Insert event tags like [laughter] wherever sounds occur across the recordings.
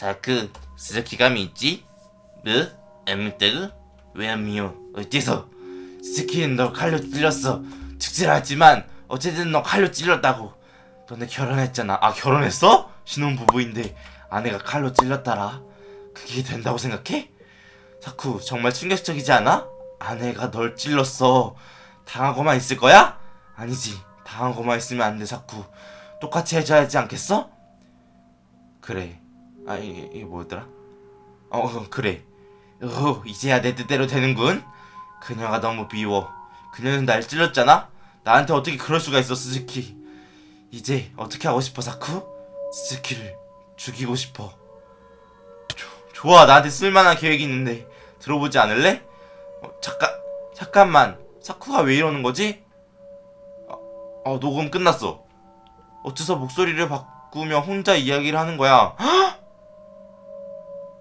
사크 스즈키감이 있지? 뭐? 아무때고? 왜안 미워? 어째서? 스즈키는 널 칼로 찔렀어 죽질 않았지만 어쨌든 너 칼로 찔렀다고 너네 결혼했잖아 아 결혼했어? 신혼부부인데 아내가 칼로 찔렀다라 그게 된다고 생각해? 사쿠 정말 충격적이지 않아? 아내가 널 찔렀어 당하고만 있을 거야? 아니지 당하고만 있으면 안돼 사쿠 똑같이 해줘야 하지 않겠어? 그래 아 이게, 이게 뭐였더라? 어 어, [laughs] 그래 어, 이제야 내 뜻대로 되는군 그녀가 너무 미워 그녀는 날 찔렀잖아 나한테 어떻게 그럴 수가 있어 스즈키 이제 어떻게 하고 싶어 사쿠? 스즈키를 죽이고 싶어 조, 좋아 나한테 쓸만한 계획이 있는데 들어보지 않을래? 어, 잠깐 잠깐만 사쿠가 왜 이러는 거지? 어, 어 녹음 끝났어 어째서 목소리를 바꾸며 혼자 이야기를 하는 거야 헉!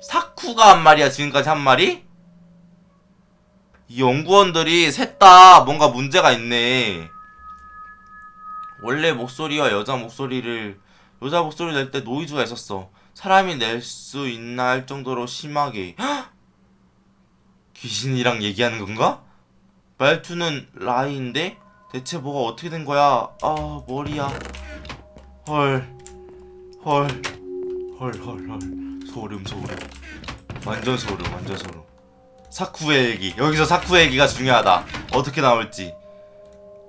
사쿠가 한 말이야 지금까지 한 말이? 이 연구원들이 셋 다 뭔가 문제가 있네 원래 목소리와 여자 목소리를 여자 목소리 낼 때 노이즈가 있었어 사람이 낼 수 있나 할 정도로 심하게 헉! 귀신이랑 얘기하는 건가? 말투는 라이인데 대체 뭐가 어떻게 된 거야? 아 머리야. 헐, 헐, 헐, 헐, 헐. 소름, 소름. 완전 소름, 완전 소름. 사쿠의 얘기. 여기서 사쿠의 얘기가 중요하다. 어떻게 나올지.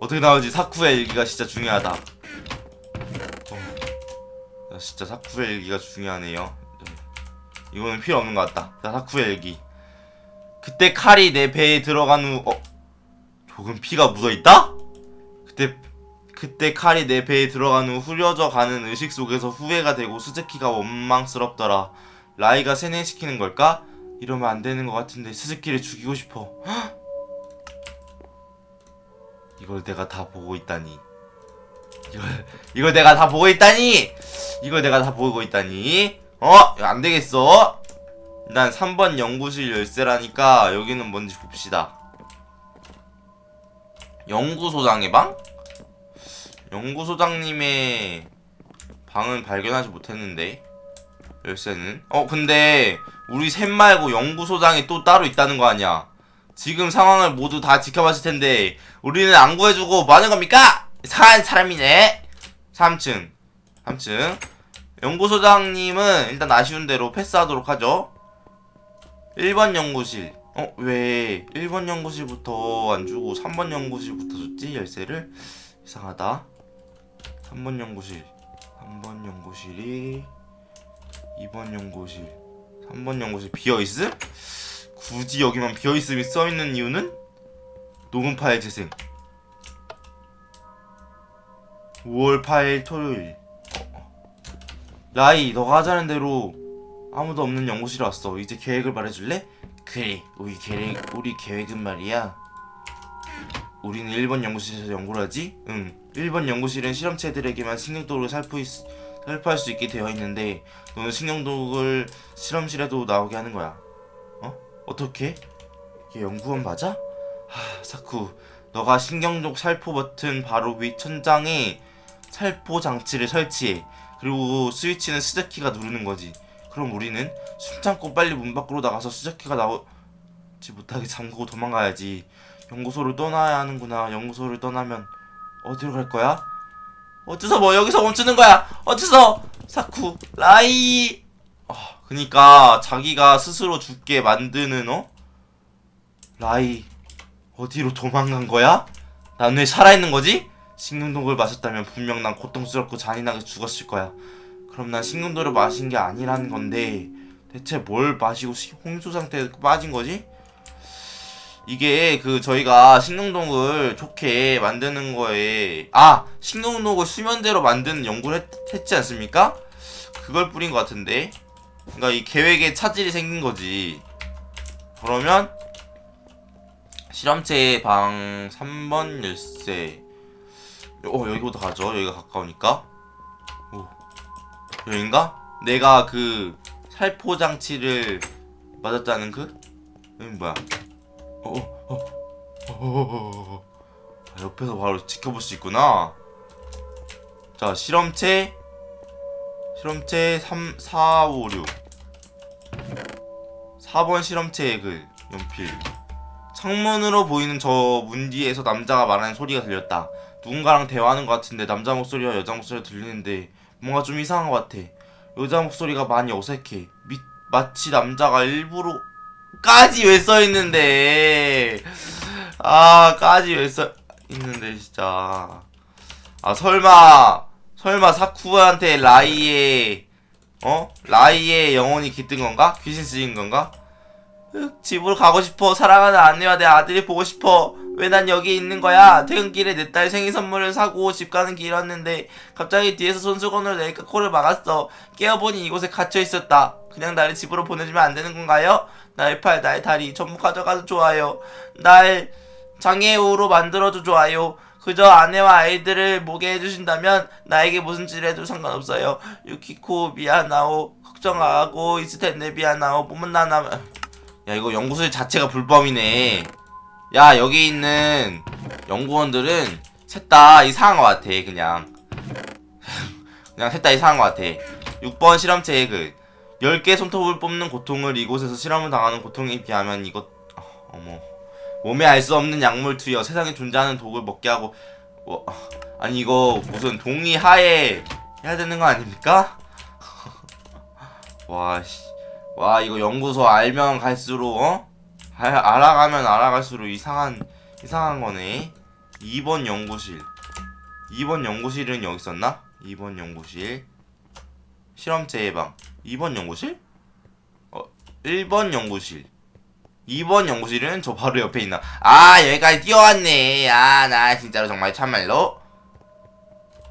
어떻게 나올지 사쿠의 얘기가 진짜 중요하다. 어. 야, 진짜 사쿠의 얘기가 중요하네요. 이거는 필요 없는 것 같다. 자, 사쿠의 얘기. 그때 칼이 내 배에 들어간 후, 어? 조금 피가 묻어 있다? 그때 그때 칼이 내 배에 들어간 후 흐려져 가는 의식 속에서 후회가 되고 스즈키가 원망스럽더라. 라이가 세뇌시키는 걸까? 이러면 안 되는 것 같은데 스즈키를 죽이고 싶어. 헉! [gasps] 이걸 내가 다 보고 있다니. 이걸 이걸 내가 다 보고 있다니. 이걸 내가 다 보고 있다니. 어? 안 되겠어. 일단 3번 연구실 열쇠라니까 여기는 뭔지 봅시다. 연구소장의 방? 연구소장님의 방은 발견하지 못했는데 열쇠는 어 근데 우리 셋 말고 연구소장이 또 따로 있다는 거 아니야 지금 상황을 모두 다 지켜봤을 텐데 우리는 안 구해주고 뭐 하는 겁니까? 사한 사람이네 3층 3층 연구소장님은 일단 아쉬운 대로 패스하도록 하죠 1번 연구실 어? 왜 1번 연구실부터 안 주고 3번 연구실부터 줬지? 열쇠를? 이상하다 3번 연구실 3번 연구실이 2번 연구실 3번 연구실 비어있음? 굳이 여기만 비어있음이 써있는 이유는? 녹음 파일 재생 5월 8일 토요일 어. 라이 너가 하자는 대로 아무도 없는 연구실에 왔어 이제 계획을 말해줄래? 그래 우리 계획 우리 계획은 말이야 우리는 1번 연구실에서 연구를 하지? 응 1번 연구실은 실험체들에게만 식량독을 살포 있, 살포할 수 있게 되어 있는데 너는 식량독을 실험실에도 나오게 하는 거야 어? 어떻게? 이게 연구원 맞아? 하 사쿠 너가 신경독 살포 버튼 바로 위 천장에 살포 장치를 설치해 그리고 스위치는 스즈키가 누르는 거지 그럼 우리는 숨 참고 빨리 문 밖으로 나가서 스즈키가 나오지 못하게 잠그고 도망가야지 연구소를 떠나야 하는구나 연구소를 떠나면 어디로 갈 거야? 어째서 뭐 여기서 멈추는 거야? 어째서 사쿠 라이 아 그니까 자기가 스스로 죽게 만드는 어? 라이 어디로 도망간 거야? 난 왜 살아있는 거지? 식능독을 마셨다면 분명 난 고통스럽고 잔인하게 죽었을 거야 그럼 난 식능독을 마신 게 아니라는 건데 대체 뭘 마시고 시- 홍수 상태에 빠진 거지? 이게 그 저희가 식농독을 좋게 만드는 거에 아 식농독을 수면제로 만드는 연구를 했, 했지 않습니까? 그걸 뿌린 것 같은데. 그러니까 이 계획에 차질이 생긴 거지. 그러면 실험체 방 3번 열쇠. 어 여기부터 가죠. 여기가 가까우니까. 오. 여긴가? 내가 그 살포 장치를 맞았다는 그? 여긴 뭐야 아, 옆에서 바로 지켜볼 수 있구나. 자, 실험체, 실험체 3, 4, 5, 6. 4번 실험체의 글 연필. 창문으로 보이는 저 문 뒤에서 남자가 말하는 소리가 들렸다. 누군가랑 대화하는 것 같은데 남자 목소리와 여자 목소리가 들리는데 뭔가 좀 이상한 것 같아. 여자 목소리가 많이 어색해. 미, 마치 남자가 일부러 까지 왜 써있는데 아 까지 왜 써있는데 진짜 아 설마 설마 사쿠한테 라이의 어? 라이의 영혼이 깃든 건가? 귀신 쓰인 건가? 으, 집으로 가고 싶어 사랑하는 아내와 내 아들이 보고 싶어 왜 난 여기 있는 거야? 퇴근길에 내 딸 생일 선물을 사고 집 가는 길이었는데 갑자기 뒤에서 손수건으로 내니까 코를 막았어. 깨어보니 이곳에 갇혀 있었다. 그냥 나를 집으로 보내주면 안 되는 건가요? 나의 팔 나의 다리 전부 가져가도 좋아요. 날 장애우로 만들어도 좋아요. 그저 아내와 아이들을 보게 해주신다면 나에게 무슨 짓을 해도 상관없어요. 유키코 미안하오. 걱정하고 있을 텐데 미안하오. 몸은 나나 야 이거 연구소 자체가 불법이네 야 여기 있는 연구원들은 셋 다 이상한 것 같아 그냥 [laughs] 그냥 셋 다 이상한 것 같아 6번 실험체의 글 10개 손톱을 뽑는 고통을 이곳에서 실험을 당하는 고통에 비하면 이것 어, 어머 몸에 알 수 없는 약물 투여 세상에 존재하는 독을 먹게 하고 뭐, 아니 이거 무슨 동의 하에 해야 되는 거 아닙니까? [laughs] 와, 씨. 와 이거 연구소 알면 갈수록 어? 알, 알아가면 알아갈수록 이상한 이상한 거네. 2번 연구실. 2번 연구실은 여기 있었나? 2번 연구실. 실험체 예방. 2번 연구실? 어, 1번 연구실. 2번 연구실은 저 바로 옆에 있나? 아, 여기까지 뛰어왔네. 아, 나 진짜로 정말 참말로.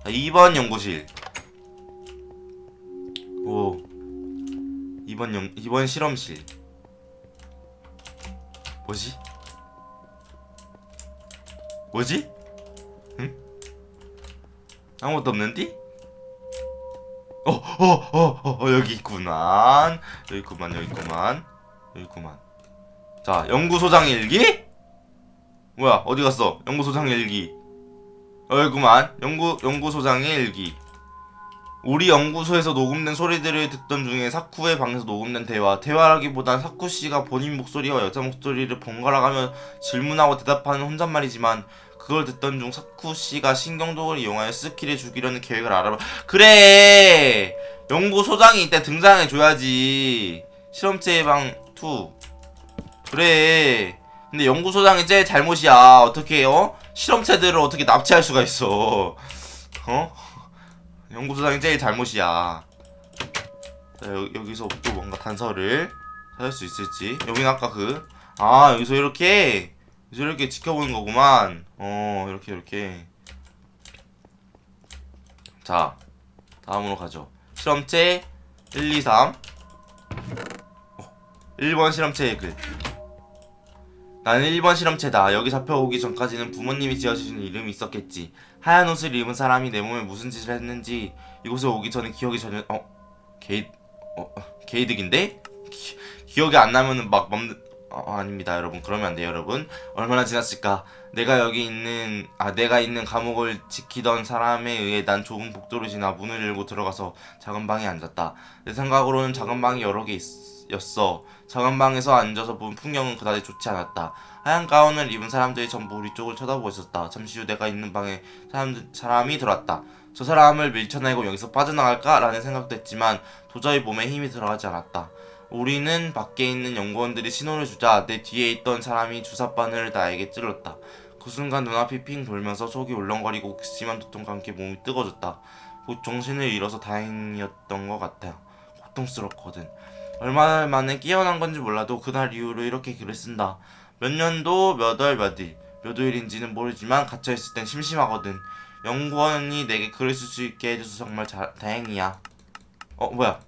자, 2번 연구실. 오. 2번 연 2번 실험실. 뭐지? 뭐지? 응? 아무것도 없는디? 어, 어, 어, 어, 어, 여기 있구만. 여기 있구만, 여기 있구만. 여기 있구만. 자, 연구소장 일기? 뭐야, 어디 갔어? 연구소장 일기. 어이구만. 연구, 연구소장의 일기. 우리 연구소에서 녹음된 소리들을 듣던 중에 사쿠의 방에서 녹음된 대화. 대화라기보단 사쿠 씨가 본인 목소리와 여자 목소리를 번갈아가며 질문하고 대답하는 혼잣말이지만 그걸 듣던 중 사쿠 씨가 신경독을 이용하여 스키를 죽이려는 계획을 알아봐. 그래! 연구소장이 이때 등장해줘야지. 실험체 예방 2. 그래. 근데 연구소장이 제일 잘못이야. 어떻게 어? 실험체들을 어떻게 납치할 수가 있어? 어? 연구소장이 제일 잘못이야. 자, 여, 여기서 또 뭔가 단서를 찾을 수 있을지. 여기는 아까 그, 아, 여기서 이렇게, 여기서 이렇게 지켜보는 거구만. 어, 이렇게, 이렇게. 자, 다음으로 가죠. 실험체 1, 2, 3. 어, 1번 실험체의 글. 나는 1번 실험체다. 여기 잡혀오기 전까지는 부모님이 지어주신 이름이 있었겠지. 하얀 옷을 입은 사람이 내 몸에 무슨 짓을 했는지 이곳에 오기 전에 기억이 전혀 어 게이 어 게이득인데 기, 기억이 안 나면은 막 맘. 어, 아닙니다 여러분 그러면 안 돼요 여러분 얼마나 지났을까 내가 여기 있는 아 내가 있는 감옥을 지키던 사람에 의해 난 좁은 복도를 지나 문을 열고 들어가서 작은 방에 앉았다 내 생각으로는 작은 방이 여러 개 있, 였어 작은 방에서 앉아서 본 풍경은 그다지 좋지 않았다 하얀 가운을 입은 사람들이 전부 우리 쪽을 쳐다보고 있었다 잠시 후 내가 있는 방에 사람들, 사람이 들어왔다 저 사람을 밀쳐내고 여기서 빠져나갈까? 라는 생각도 했지만 도저히 몸에 힘이 들어가지 않았다 우리는 밖에 있는 연구원들이 신호를 주자 내 뒤에 있던 사람이 주사바늘을 나에게 찔렀다. 그 순간 눈앞이 핑 돌면서 속이 울렁거리고 극심한 두통과 함께 몸이 뜨거워졌다. 곧 정신을 잃어서 다행이었던 것 같아. 고통스럽거든. 얼마나 만에 깨어난 건지 몰라도 그날 이후로 이렇게 글을 쓴다. 몇 년도 몇 월 몇일 몇 호일인지는 모르지만 갇혀 있을 땐 심심하거든. 연구원이 내게 글을 쓸 수 있게 해줘서 정말 자, 다행이야. 어 뭐야?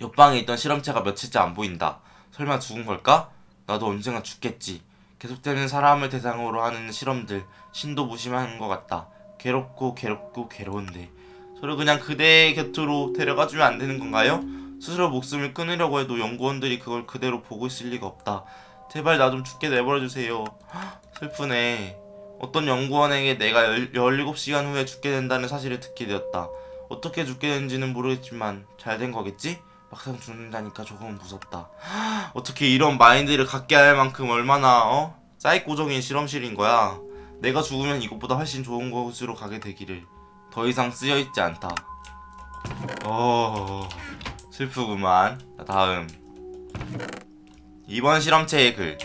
옆방에 있던 실험체가 며칠째 안 보인다. 설마 죽은 걸까? 나도 언젠가 죽겠지. 계속되는 사람을 대상으로 하는 실험들, 신도 무심한 것 같다. 괴롭고 괴롭고 괴로운데. 저를 그냥 그대의 곁으로 데려가주면 안 되는 건가요? 스스로 목숨을 끊으려고 해도 연구원들이 그걸 그대로 보고 있을 리가 없다. 제발 나 좀 죽게 내버려 주세요. 헉, 슬프네. 어떤 연구원에게 내가 17시간 후에 죽게 된다는 사실을 듣게 되었다. 어떻게 죽게 된지는 모르겠지만 잘 된 거겠지? 막상 죽는다니까 조금 무섭다. 어떻게 이런 마인드를 갖게 할 만큼 얼마나 어 사이코적인 실험실인 거야. 내가 죽으면 이것보다 훨씬 좋은 곳으로 가게 되기를 더 이상 쓰여 있지 않다. 어 슬프구만. 자, 다음 이번 실험체의 글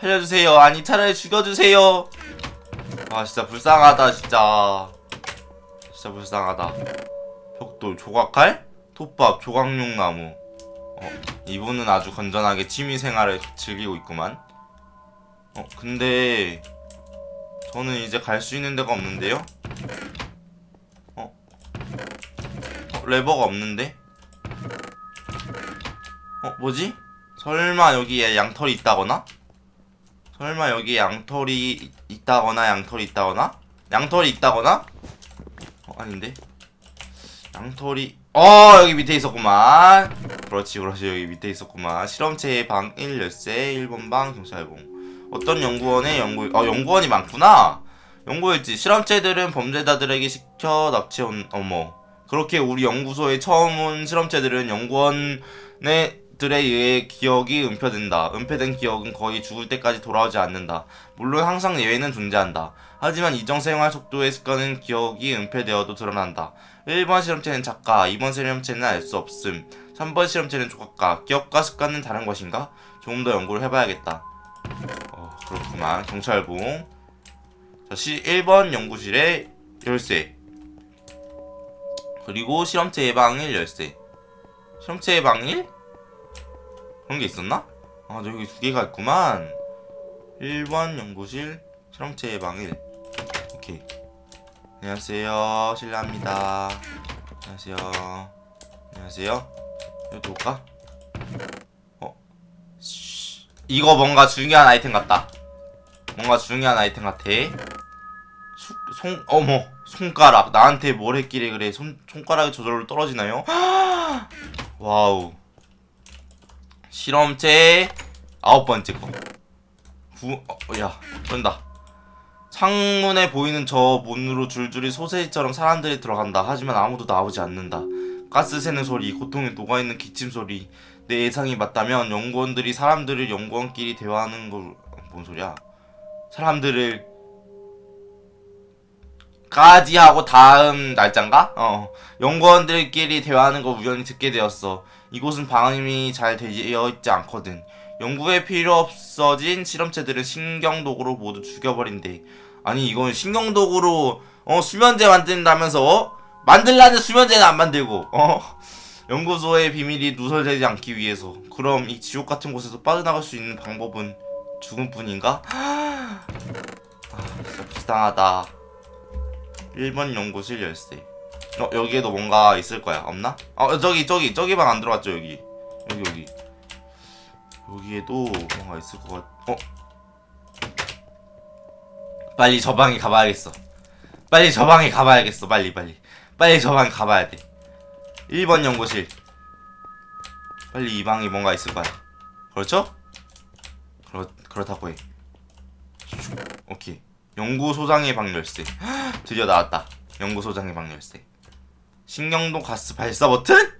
살려주세요. 아니 차라리 죽여주세요. 아 진짜 불쌍하다 진짜. 진짜 불쌍하다. 벽돌 조각칼 톱밥 조각용 나무. 어 이분은 아주 건전하게 취미 생활을 즐기고 있구만. 어 근데 저는 이제 갈 수 있는 데가 없는데요? 어? 어 레버가 없는데? 어 뭐지? 설마 여기에 양털이 있다거나? 설마 여기에 양털이 있- 있다거나 양털이 있다거나? 양털이 있다거나? 어 아닌데? 양털이 어 여기 밑에 있었구만 그렇지 그렇지 여기 밑에 있었구만 실험체의 방 1 열쇠 1번 방 경찰봉 어떤 연구원의 연구 어 연구원이 많구나 연구했지 실험체들은 범죄자들에게 시켜 납치온 어머 그렇게 우리 연구소에 처음 온 실험체들은 연구원의 들에 의해 기억이 은폐된다. 은폐된 기억은 거의 죽을 때까지 돌아오지 않는다. 물론 항상 예외는 존재한다. 하지만 이정 생활 속도의 습관은 기억이 은폐되어도 드러난다. 1번 실험체는 작가, 2번 실험체는 알 수 없음. 3번 실험체는 조각가. 기억과 습관은 다른 것인가? 조금 더 연구를 해봐야겠다. 어, 그렇구만. 경찰봉. 자, 시, 1번 연구실의 열쇠. 그리고 실험체 예방 1 열쇠. 실험체 예방 1? 그런 게 있었나? 아, 저 여기 두 개가 있구만. 1번 연구실 실험체 예방 1. 오케이. 안녕하세요. 실례합니다. 안녕하세요. 안녕하세요. 여기 올까? 어? 쉬. 이거 뭔가 중요한 아이템 같다. 뭔가 중요한 아이템 같아. 수, 손, 어머, 손가락. 나한테 뭘 했길래 그래. 손, 손가락이 저절로 떨어지나요? [gasps] 와우. 실험체 아홉 번째 거. 구, 어, 야, 쩐다. 창문에 보이는 저 문으로 줄줄이 소세지처럼 사람들이 들어간다. 하지만 아무도 나오지 않는다. 가스 새는 소리, 고통에 녹아있는 기침 소리. 내 예상이 맞다면 연구원들이 사람들을 연구원끼리 대화하는 걸, 뭔 소리야? 사람들을 까지 하고 다음 날짜인가? 어. 연구원들끼리 대화하는 걸 우연히 듣게 되었어. 이곳은 방음이 잘 되어 있지 않거든. 연구에 필요 없어진 실험체들은 신경독으로 모두 죽여버린대. 아니 이건 신경독으로 어 수면제 만든다면서 어? 만들라는 수면제는 안 만들고 어 연구소의 비밀이 누설되지 않기 위해서 그럼 이 지옥 같은 곳에서 빠져나갈 수 있는 방법은 죽음뿐인가? [gasps] 아 진짜 불쌍하다. 1번 연구실 열쇠. 어 여기에도 뭔가 있을 거야. 없나? 어 저기 저기 저기 방 안 들어갔죠 여기. 여기 여기. 여기에도 뭔가 있을 것 같. 어? 빨리 저 방에 가봐야겠어. 빨리 저 방에 가봐야겠어. 빨리 빨리. 빨리 저 방에 가봐야 돼. 1번 연구실. 빨리 이 방에 뭔가 있을 거야. 그렇죠? 그렇 그렇다고 해. 슉. 오케이. 연구소장의 방 열쇠. [gasps] 드디어 나왔다. 연구소장의 방 열쇠. 신경도 가스 발사 버튼?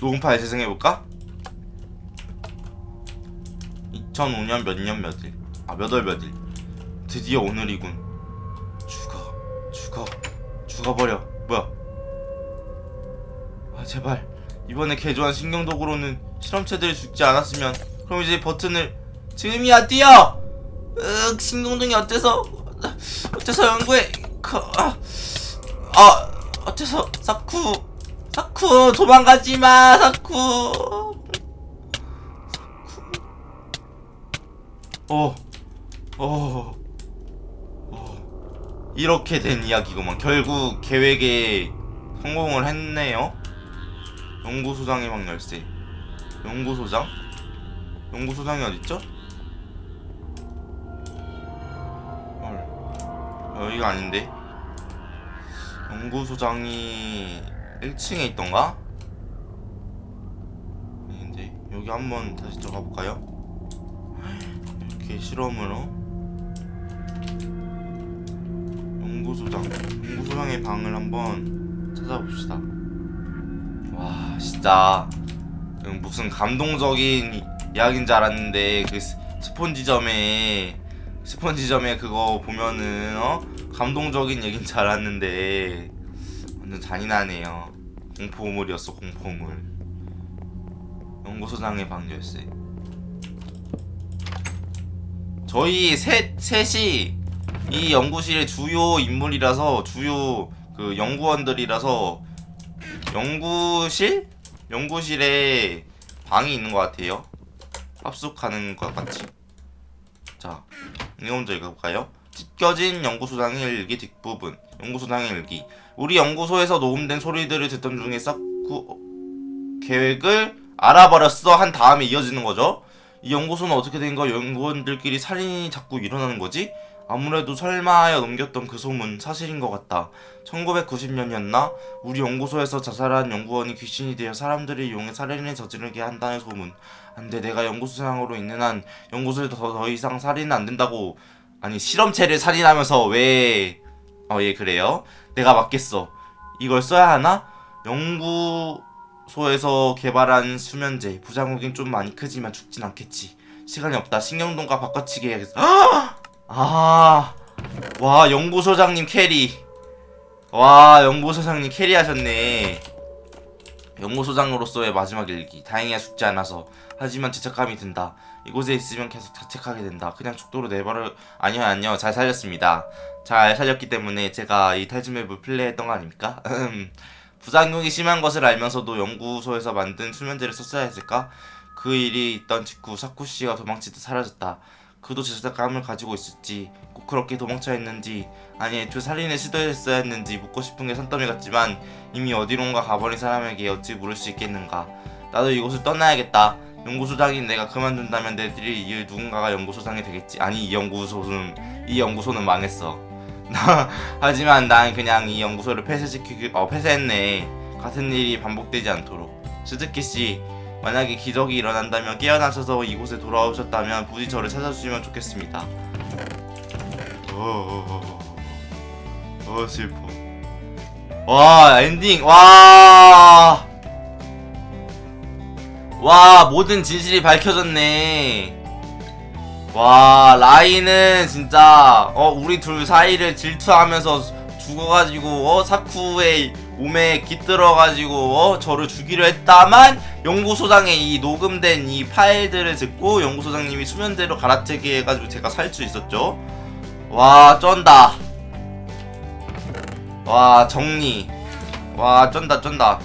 녹음 파일 재생해볼까? 2005년 몇 년 몇일? 아 몇월 몇일? 드디어 오늘이군. 죽어 죽어 죽어버려. 뭐야? 아 제발. 이번에 개조한 신경독으로는 실험체들이 죽지 않았으면. 그럼 이제 버튼을 지금이야 뛰어! 으 신경동이 어때서? 어째서 연구해? 그, 아, 아 어째서 사쿠 사쿠 도망가지 마 사쿠 어, 어, 어. 이렇게 된 이야기구만. 결국 계획에 성공을 했네요. 연구소장의 방 열쇠. 연구소장? 연구소장이 어딨죠? 여기가 아닌데. 연구소장이 1층에 있던가? 아닌데. 여기 한번 다시 들어가 볼까요? 이렇게 실험으로 연구소장 연구소장의 방을 한번 찾아봅시다. 와 진짜 음, 무슨 감동적인 이야기인 줄 알았는데 그 스- 스폰지점에 스폰지점에 그거 보면은 어 감동적인 얘기인 줄 알았는데 완전 잔인하네요. 공포물이었어 공포물. 연구소장의 방열쇠. 저희 셋 셋이 이 연구실의 주요 인물이라서 주요 그 연구원들이라서 연구실? 연구실에 방이 있는 것 같아요. 합숙하는 것 같이. 자, 이거 먼저 읽어볼까요? 찢겨진 연구소장의 일기 뒷부분. 연구소장의 일기. 우리 연구소에서 녹음된 소리들을 듣던 중에 쌓고 계획을 알아버렸어 한 다음에 이어지는 거죠. 이 연구소는 어떻게 된 거? 연구원들끼리 살인이 자꾸 일어나는 거지? 아무래도 설마 하여 넘겼던 그 소문 사실인 것 같다. 1990년이었나? 우리 연구소에서 자살한 연구원이 귀신이 되어 사람들을 이용해 살인을 저지르게 한다는 소문. 안돼 내가 연구소장으로 있는 한 연구소에서 더, 더 이상 살인은 안 된다고 아니 실험체를 살인하면서 왜 어 예 그래요? 내가 맞겠어. 이걸 써야 하나? 연구소에서 개발한 수면제 부작용이 좀 많이 크지만 죽진 않겠지. 시간이 없다. 신경동과 바꿔치기 해야겠어. [gasps] 아, 와 연구소장님 캐리. 와 연구소장님 캐리 하셨네. 연구소장으로서의 마지막 일기. 다행이야 죽지 않아서. 하지만 죄책감이 든다. 이곳에 있으면 계속 자책하게 된다. 그냥 죽도록 내버려 아니요 아니요 잘 살렸습니다. 잘 살렸기 때문에 제가 이 탈주맵을 플레이했던 거 아닙니까? [laughs] 부작용이 심한 것을 알면서도 연구소에서 만든 수면제를 썼어야 했을까? 그 일이 있던 직후 사쿠 씨가 도망치듯 사라졌다. 그도 죄책감을 가지고 있을지 꼭 그렇게 도망쳐 했는지 아니 애초에 살인을 시도했어야 했는지 묻고 싶은 게 산더미 같지만 이미 어디론가 가버린 사람에게 어찌 물을 수 있겠는가 나도 이곳을 떠나야겠다 연구소장인 내가 그만둔다면 내들이 이을 누군가가 연구소장이 되겠지 아니 이 연구소는 이 연구소는 망했어 [laughs] 하지만 난 그냥 이 연구소를 폐쇄시키기 어 폐쇄했네 같은 일이 반복되지 않도록 스즈키 씨 만약에 기적이 일어난다면 깨어나셔서 이곳에 돌아오셨다면 부디 저를 찾아주시면 좋겠습니다. 어, 어 슬퍼. 와 엔딩 와. 와 모든 진실이 밝혀졌네. 와 라인은 진짜 어 우리 둘 사이를 질투하면서 죽어가지고 어 사쿠의 몸에 깃들어가지고 어 저를 죽이려 했다만 연구소장의 이 녹음된 이 파일들을 듣고 연구소장님이 수면제로 갈아치기 해가지고 제가 살 수 있었죠. 와 쩐다. 와 정리. 와 쩐다 쩐다.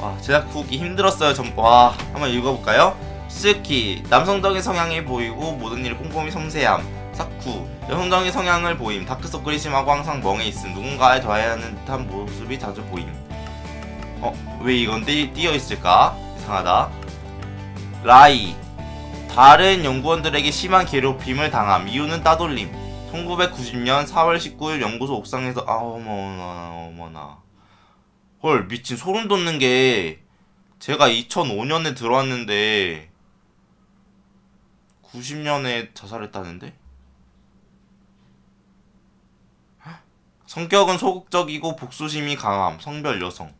와 제작 후기 힘들었어요. 전, 와 한번 읽어볼까요? 스키 남성적인 성향이 보이고 모든 일을 꼼꼼히 섬세함. 사쿠 여성적인 성향을 보임 다크서클이 심하고 항상 멍해 있음 누군가에 더해야 하는 듯한 모습이 자주 보임 어? 왜 이건 띄, 띄어 있을까? 이상하다 라이 다른 연구원들에게 심한 괴롭힘을 당함 이유는 따돌림 1990년 4월 19일 연구소 옥상에서 아 어머나 어머나 헐 미친 소름 돋는 게 제가 2005년에 들어왔는데 90년에 자살했다는데? 성격은 소극적이고 복수심이 강함, 성별 여성.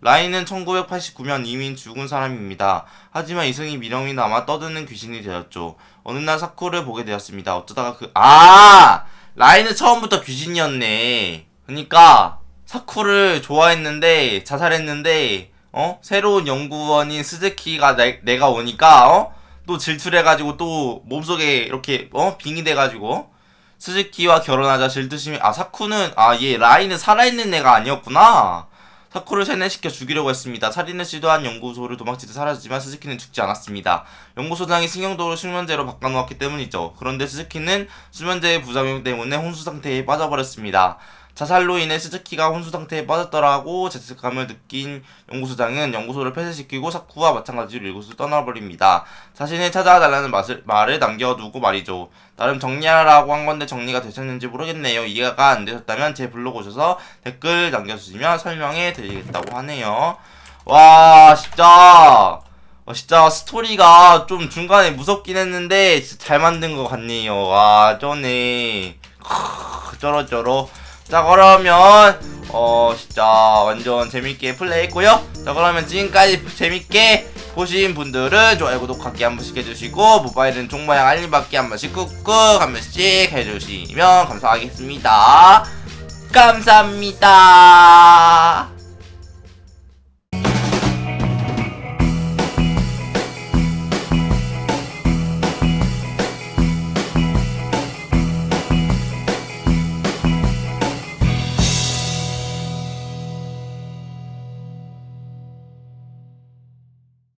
라인은 1989년 이민 죽은 사람입니다. 하지만 이승이 미령이 남아 떠드는 귀신이 되었죠. 어느 날 사쿠를 보게 되었습니다. 어쩌다가 그, 아! 라인은 처음부터 귀신이었네. 그니까, 사쿠를 좋아했는데, 자살했는데, 어? 새로운 연구원인 스즈키가 내, 내가 오니까, 어? 또 질투를 해가지고 또 몸속에 이렇게, 어? 빙이 돼가지고, 스즈키와 결혼하자 질투심이 아 사쿠는 아 얘 라인은 살아있는 애가 아니었구나 사쿠를 세뇌시켜 죽이려고 했습니다 살인을 시도한 연구소를 도망치듯 사라지지만 스즈키는 죽지 않았습니다 연구소장이 신경도를 수면제로 바꿔놓았기 때문이죠 그런데 스즈키는 수면제의 부작용 때문에 혼수 상태에 빠져버렸습니다 자살로 인해 스즈키가 혼수 상태에 빠졌더라고 죄책감을 느낀 연구소장은 연구소를 폐쇄시키고 사쿠와 마찬가지로 이곳을 떠나버립니다. 자신을 찾아달라는 말을, 말을 남겨두고 말이죠. 나름 정리하라고 한 건데 정리가 되셨는지 모르겠네요. 이해가 안 되셨다면 제 블로그 오셔서 댓글 남겨주시면 설명해 드리겠다고 하네요. 와 진짜 어, 진짜 스토리가 좀 중간에 무섭긴 했는데 잘 만든 것 같네요. 와 쩌네. 크, 쩔어쩔어. 자 그러면 어 진짜 완전 재밌게 플레이했고요. 자 그러면 지금까지 재밌게 보신 분들은 좋아요 구독하기 한 번씩 해주시고 모바일은 종모양 알림받기 한 번씩 꾹꾹 한 번씩 해주시면 감사하겠습니다. 감사합니다